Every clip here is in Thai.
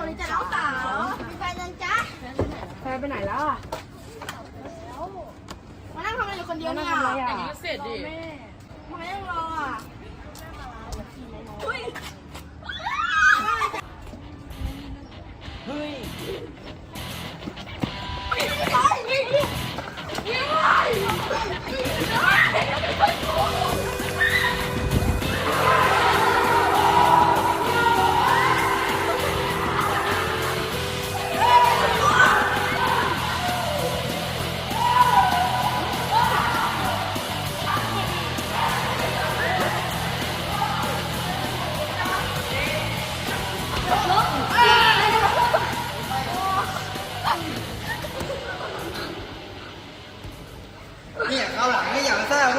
คนจะเล่งสาวมีแฟนยังจ๊ะแฟนไปไหนแล้วอะมานั่งทำอะไรอยู่คนเดียวเนี่ยทำอะไรอะเสร็จดิทำไมยังรออะเฮ้ย หลัง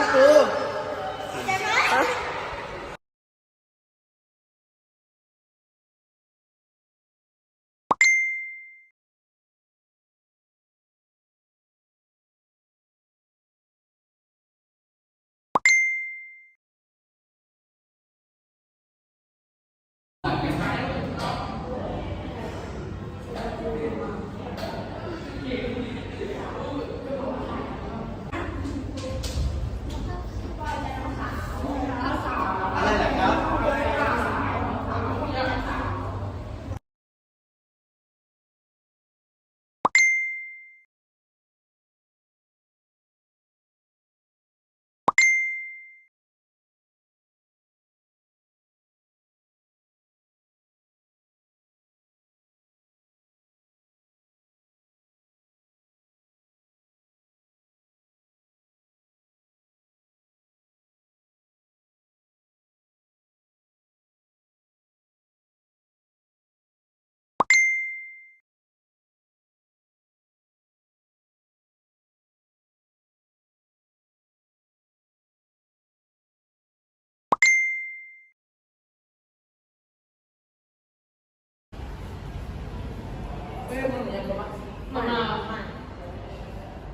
มา มา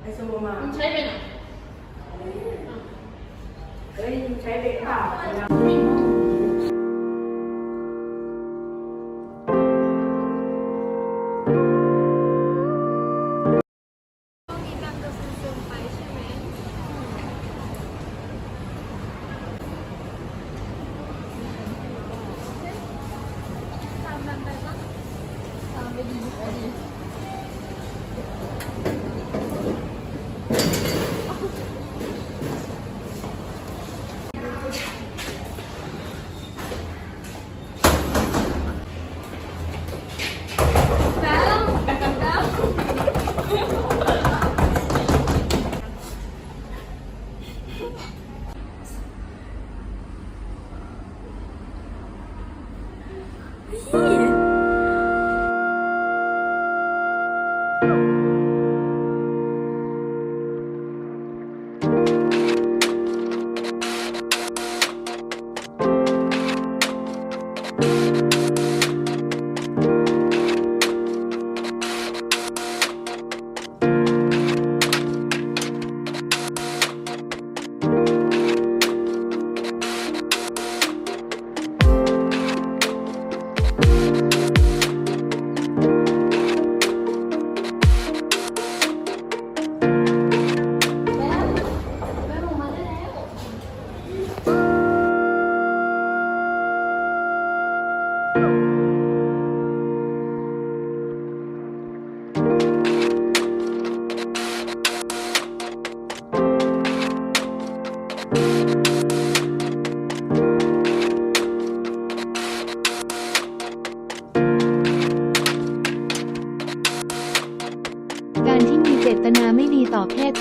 ไอซูมามึงใช้ไปไหนเฮ้ยใช้เด็กเปล่า ก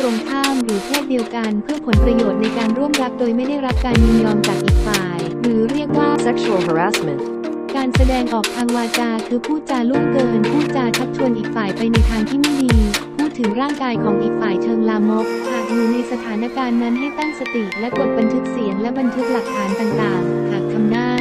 รงข้ามหรือเพศเดียวกันเพื่อผลประโยชน์ในการร่วมรักโดยไม่ได้รับการยินยอมจากอีกฝ่าย หรือเรียกว่า Sexual harassment. การแสดงออกทางวาจาคือพูดจาล่วงเกิน พูดจาชักชวนอีกฝ่ายไปในทางที่ไม่ดีพูดถึงร่างกายของอีกฝ่ายเชิงลามก หากอยู่ในสถานการณ์นั้นให้ตั้งสติและกดบันทึกเสียงและบันทึกหลักฐานต่างๆ หากทำได้